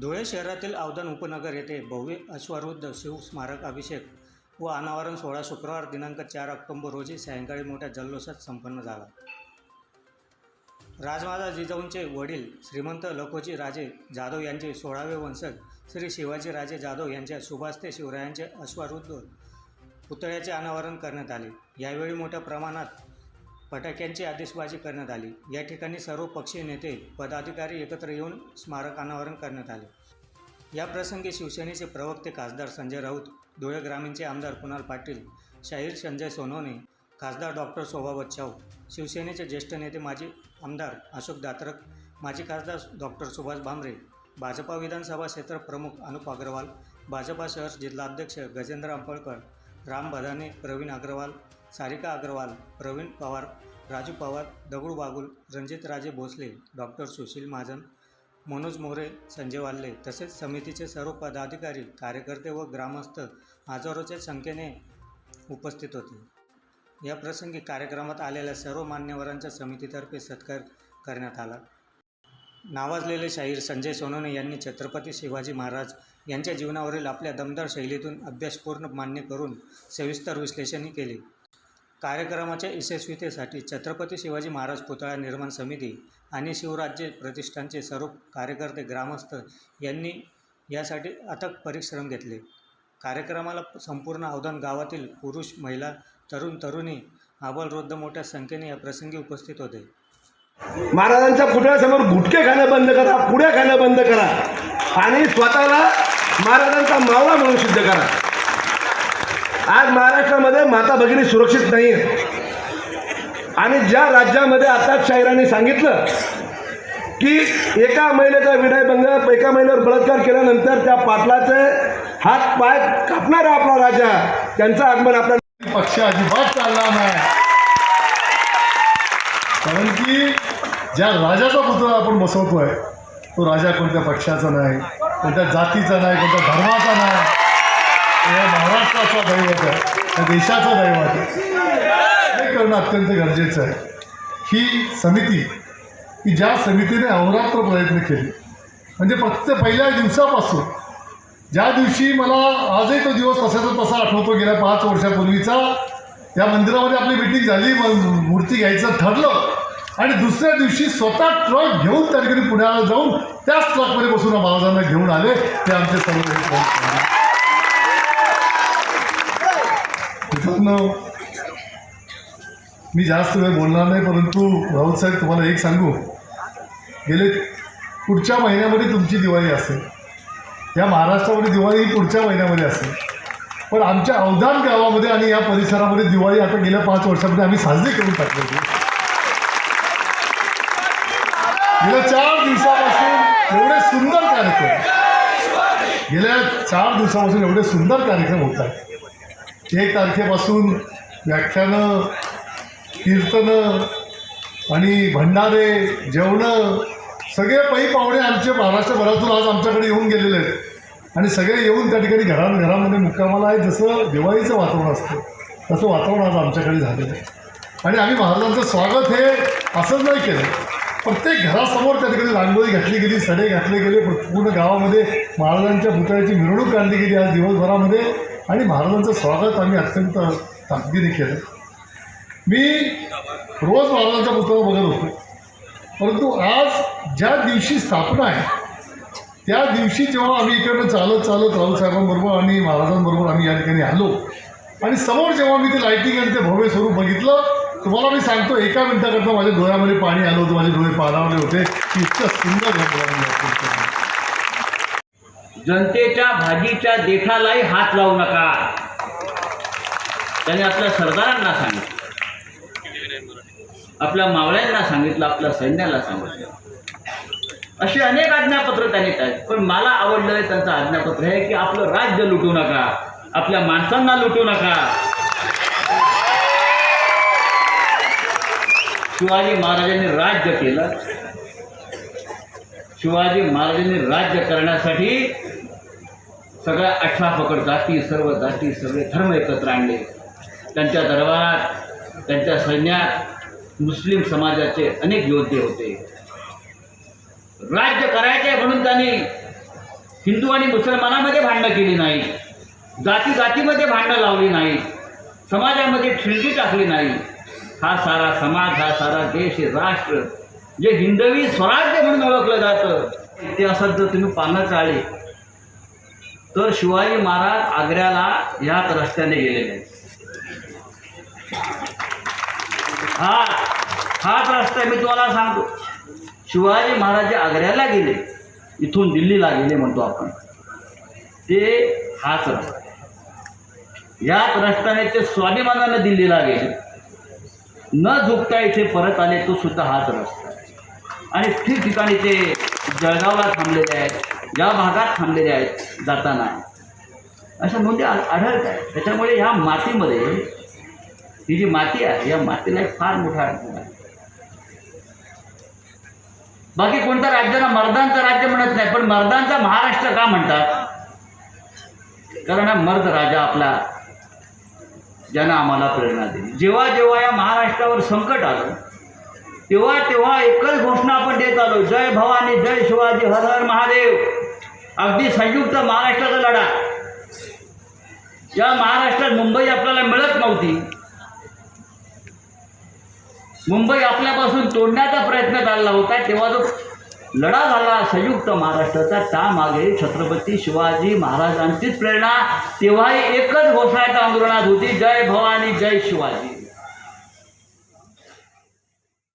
धुळे शहरातील अवधान उपनगर येथे भव्य अश्वारुद्ध शिव स्मारक अभिषेक व अनावरण सोहळा शुक्रवार दिनांक चार ऑक्टोबर रोजी सायंकाळी मोठ्या जल्लोषात संपन्न झाला. राजमाता जिजाऊंचे वडील श्रीमंत लखोजी राजे जाधव यांचे सोळावे वंशज श्री शिवाजी राजे जाधव यांच्या सुभाषते शिवरायांचे अश्वारुद्ध पुतळ्याचे अनावरण करण्यात आले. यावेळी मोठ्या प्रमाणात फटाक्यांची आतिषबाजी करण्यात आली. या ठिकाणी सर्व पक्षीय नेते पदाधिकारी एकत्र येऊन स्मारक अनावरण करण्यात आले. या प्रसंगी शिवसेनेचे प्रवक्ते खासदार संजय राऊत धुळे ग्रामीणचे आमदार कुणाल पाटील शाहीर संजय सोनवणे खासदार डॉक्टर शोभा बच्चाव शिवसेनेचे ज्येष्ठ नेते माजी आमदार अशोक दात्रक माजी खासदार डॉक्टर सुभाष भामरे भाजपा विधानसभा क्षेत्र प्रमुख अनुप अग्रवाल भाजपा शहर जिल्हाध्यक्ष गजेंद्र आंबळकर राम भदाने प्रवीण अग्रवाल सारिका अग्रवाल प्रवीण पवार राजू पवार दगडू बागुल रणजित राजे भोसले डॉक्टर सुशील महाजन मनोज मोरे संजय वाल्ले तसेच समितीचे सर्व पदाधिकारी कार्यकर्ते व ग्रामस्थ हजारोच्या संख्येने उपस्थित होते. या प्रसंगी कार्यक्रमात आलेल्या सर्व मान्यवरांच्या समितीतर्फे सत्कार करण्यात आला. नावाजलेले शाहीर संजय सोनोने यांनी छत्रपती शिवाजी महाराज यांच्या जीवनावरील आपल्या दमदार शैलीतून अभ्यासपूर्ण मान्य करून सविस्तर विश्लेषणही केले. कार्यक्रमाच्या यशस्वीतेसाठी छत्रपती शिवाजी महाराज पुतळा निर्माण समिती आणि शिवराज्य प्रतिष्ठानचे सर्व कार्यकर्ते ग्रामस्थ यांनी यासाठी अथक परिश्रम घेतले. कार्यक्रमाला संपूर्ण अवधान गावातील पुरुष महिला तरुण तरुणी आबलवृद्ध मोठ्या संख्येने या प्रसंगी उपस्थित होते. महाराजांच्या पुतळ्यासमोर गुटखे खाणं बंद करा पुड्या खाणं बंद करा आणि स्वतःला महाराजांचा मावळा म्हणून सिद्ध करा. आज महाराष्ट्रामध्ये माता भगिनी सुरक्षित नाही आहेत आणि ज्या राज्यामध्ये आताच शाहिरांनी सांगितलं की एका महिलेचा विनयभंग एका महिलेवर बलात्कार केल्यानंतर त्या पाटलाचे हात पाय कापणारा आपला राजा त्यांचं आगमन आपल्या पक्ष अजिबात चालला नाही. कारण की ज्या राजाचा पुतळा आपण बसवतोय तो राजा कोणत्या पक्षाचा नाही कोणत्या जातीचा नाही कोणत्या धर्माचा नाही. महाराष्ट्राचा दैवत आहे या देशाचा दैवत आहे हे करणं अत्यंत गरजेचं आहे. ही समिती की ज्या समितीने अहोरात्र प्रयत्न केले म्हणजे प्रत्येक पहिल्या दिवसापासून ज्या दिवशी मला आजही तो दिवस तसाचा तसा आठवतो गेल्या पाच वर्षापूर्वीचा या मंदिरामध्ये आपली मिटिंग झाली मूर्ती घ्यायचं ठरलं आणि दुसऱ्या दिवशी स्वतः ट्रक घेऊन त्या ठिकाणी पुण्याला जाऊन त्याच ट्रकमध्ये बसून महाराजांना घेऊन आले ते आमचे सर्व मित्रांनो मी जास्त वेळ बोलणार नाही परंतु राऊत साहेब तुम्हाला एक सांगू. गेले पुढच्या महिन्यामध्ये तुमची दिवाळी असेल. या महाराष्ट्रामध्ये दिवाळी ही पुढच्या महिन्यामध्ये असेल. पण आमच्या अवधान गावामध्ये आणि या परिसरामध्ये दिवाळी आता गेल्या पाच वर्षामध्ये आम्ही साजरी करून टाकली होती. गेल्या चार दिवसापासून एवढे सुंदर कार्यक्रम. गेल्या चार दिवसापासून एवढे सुंदर कार्यक्रम होत आहेत. एक तारखेपासून व्याख्यानं कीर्तनं आणि भंडारे जेवणं सगळे पै पाहुणे आमचे महाराष्ट्रभरातून आज आमच्याकडे येऊन गेलेले आहेत. आणि सगळे येऊन त्या ठिकाणी घरा घरामध्ये मुक्कामाला आहे. जसं दिवाळीचं वातावरण असतं तसं वातावरण आज आमच्याकडे झालेलं आहे. आणि आम्ही महाराजांचं स्वागत हे असंच नाही केलं. प्रत्येक घरासमोर त्या ठिकाणी रांगोळी घातली गेली सडे घातले गेले. पूर्ण गावामध्ये महाराजांच्या पुतळ्याची मिरवणूक काढली गेली. आज दिवसभरामध्ये आणि महाराजांचं स्वागत आम्ही अत्यंत ताकदीने केलं. मी रोज महाराजांचा पुस्तकं बघत होतो. परंतु आज ज्या दिवशी स्थापना आहे त्या दिवशी जेव्हा आम्ही इकडनं चालत चालत राहुल साहेबांबरोबर आणि महाराजांबरोबर आम्ही या ठिकाणी आलो आणि समोर जेव्हा मी ते लाईटिंग आणि ते भव्य स्वरूप बघितलं तुम्हाला मी सांगतो एका मिनिटाकरता माझ्या डोळ्यामध्ये पाणी आलं होतं माझे डोळे पारावले होते. की इतकं सुंदर जनतेच्या भाजीच्या देठालाही हात लावू नका. त्याने आपल्या सरदारांना सांगितलं. आपल्या मावळ्यांना सांगितलं आपल्या सैन्याला सांगितलं. असे अनेक आज्ञापत्र त्यांनी आहेत पण मला आवडलं त्यांचं आज्ञापत्र आहे की आपलं राज्य लुटू नका. आपल्या माणसांना लुटू नका. शिवाजी महाराजांनी राज्य केलं. शिवाजी महाराजांनी राज्य करण्यासाठी सगळ्या अठरा पकड जाती सर्व जाती सगळे धर्म एकत्र आणले. त्यांच्या दरबारात त्यांच्या सैन्यात मुस्लिम समाजाचे अनेक योद्धे होते. राज्य करायचे म्हणून त्यांनी हिंदू आणि मुसलमानामध्ये भांडणं केली नाही. जाती जातीमध्ये भांडणं लावली नाही. समाजामध्ये ठिणगी टाकली नाही. हा सारा समाज हा सारा देश हे राष्ट्र जे हिंदवी स्वराज्य म्हणून ओळखलं जातं इतिहासात जर तुम्ही पानं चाळली तर शिवाजी महाराज आग्र्याला ह्याच रस्त्याने गेलेले आहेत हा हाच रस्ता मी तुम्हाला सांगतो. शिवाजी महाराज जे आग्र्याला गेले इथून दिल्लीला गेले म्हणतो आपण. ते हाच रस्ता. याच रस्त्याने ते स्वाभिमानानं दिल्लीला गेले. न झुकता इथे परत आले तो सुद्धा हाच रस्ता. आणि ठिकठिकाणी ते जळगावला थांबलेले आहेत. या भागात थांबलेले आहेत जाताना. अशा नोंदी आढळत आहेत. त्याच्यामुळे ह्या मातीमध्ये ही जी माती आहे या मातीला एक फार मोठा अडचण आहे. बाकी कोणत्या राज्याला मर्दांचं राज्य म्हणत नाही पण मर्दांचा महाराष्ट्र का म्हणतात? कारण हा मर्द राजा आपला ज्यानं आम्हाला प्रेरणा दिली. जेव्हा जेव्हा या महाराष्ट्रावर संकट आलं तेव्हा तेव्हा एकच घोषणा आपण देत आलो. जय भवानी जय शिवाजी हर हर महादेव. अगदी संयुक्त महाराष्ट्राचा लढा. या महाराष्ट्रात मुंबई आपल्याला मिळत नव्हती. मुंबई आपल्यापासून तोडण्याचा प्रयत्न चालला होता. तेव्हा जो लढा झाला संयुक्त महाराष्ट्राचा त्यामागे छत्रपती शिवाजी महाराजांचीच प्रेरणा. तेव्हाही एकच घोषणा त्या आंदोलनात होती. जय भवानी जय शिवाजी.